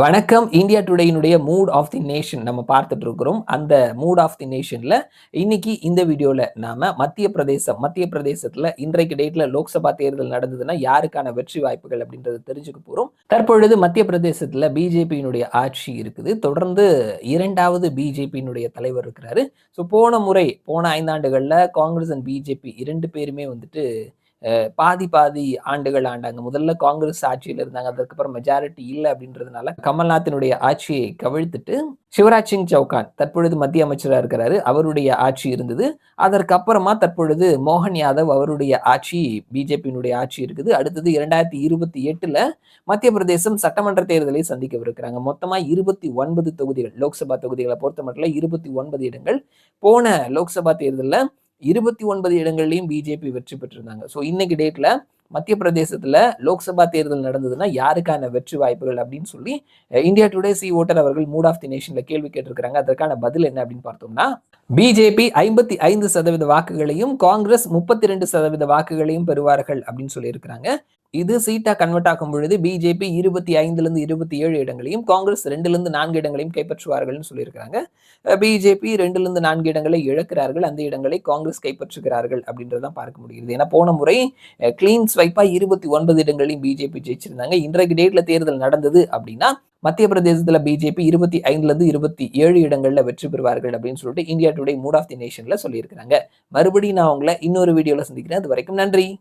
வணக்கம். இந்தியா டுடேயினுடைய mood of the nation நம்ம பார்த்துட்டு இருக்கிறோம் அந்த மூட் ஆஃப் தி நேஷன்ல இன்னைக்கு இந்த வீடியோல நாம மத்திய பிரதேசம் மத்திய பிரதேசத்துல இன்றைக்கு டேட்ல லோக்சபா தேர்தல் நடந்ததுன்னா யாருக்கான வெற்றி வாய்ப்புகள் அப்படின்றத தெரிஞ்சுக்க போறோம். தற்பொழுது மத்திய பிரதேசத்துல பிஜேபியினுடைய ஆட்சி இருக்குது. தொடர்ந்து இரண்டாவது பிஜேபியினுடைய தலைவர் இருக்கிறாரு. ஸோ போன முறை போன ஐந்தாண்டுகள்ல காங்கிரஸ் அண்ட் பிஜேபி இரண்டு பேருமே வந்துட்டு பாதி பாதி ஆண்டுகள் ஆண்டாங்க. முதல்ல காங்கிரஸ் ஆட்சியில் இருந்தாங்க. அதுக்கப்புறம் மெஜாரிட்டி இல்லை அப்படின்றதுனால கமல்நாத்தினுடைய ஆட்சியை கவிழ்த்துட்டு சிவராஜ் சிங் சௌகான் தற்பொழுது மத்திய அமைச்சராக இருக்கிறாரு. அவருடைய ஆட்சி இருந்தது. அதற்கப்புறமா தற்பொழுது மோகன் யாதவ் அவருடைய ஆட்சி பிஜேபியினுடைய ஆட்சி இருக்குது. அடுத்தது இரண்டாயிரத்தி இருபத்தி எட்டுல மத்திய பிரதேசம் சட்டமன்ற தேர்தலை சந்திக்கவிருக்கிறாங்க. மொத்தமா இருபத்தி ஒன்பது தொகுதிகள் லோக்சபா தொகுதிகளை பொறுத்த மட்டும் இருபத்தி ஒன்பது இடங்கள். போன லோக்சபா தேர்தலில் இருபத்தி ஒன்பது இடங்கள்லையும் பிஜேபி வெற்றி பெற்றிருந்தாங்க. ஸோ இன்னைக்கு டேட்ல மத்திய பிரதேசத்துல லோக்சபா தேர்தல் நடந்ததுன்னா யாருக்கான வெற்றி வாய்ப்புகள் அப்படின்னு சொல்லி இந்தியா டுடே சி ஓட்டர் அவர்கள் மூட் ஆஃப் தி நேஷனில் கேள்வி கேட்டிருக்கிறாங்க. அதற்கான பதில் என்ன அப்படின்னு பார்த்தோம்னா பிஜேபி ஐம்பத்தி ஐந்து சதவீத வாக்குகளையும் காங்கிரஸ் முப்பத்தி ரெண்டு சதவீத வாக்குகளையும் பெறுவார்கள் அப்படின்னு சொல்லியிருக்கிறாங்க. இது சீட்டா கன்வெர்ட் ஆகும் பொழுது பிஜேபி இருபத்தி ஐந்துல இருந்து இருபத்தி ஏழு இடங்களையும் காங்கிரஸ் ரெண்டுல இருந்து நான்கு இடங்களையும் கைப்பற்றுவார்கள்னு சொல்லியிருக்கிறாங்க. பிஜேபி ரெண்டுல இருந்து நான்கு இடங்களை இழக்கிறார்கள். அந்த இடங்களை காங்கிரஸ் கைப்பற்றுகிறார்கள் அப்படின்றதான் பார்க்க முடியுது ஏன்னா போன முறை கிளீன் ஸ்வைப்பா இருபத்தி ஒன்பது இடங்களையும் பிஜேபி ஜெயிச்சிருந்தாங்க. இன்றைக்கு டேட்ல தேர்தல் நடந்தது அப்படின்னா மத்திய பிரதேசத்துல பிஜேபி இருபத்தி ஐந்துல இருந்து இருபத்தி ஏழு இடங்கள்ல வெற்றி பெறுவார்கள் அப்படின்னு சொல்லிட்டு India Today mood of the நேஷன்ல சொல்லியிருக்கிறாங்க. மறுபடியும் நான் உங்களை இன்னொரு வீடியோல சந்திக்கிறேன். அது வரைக்கும் நன்றி.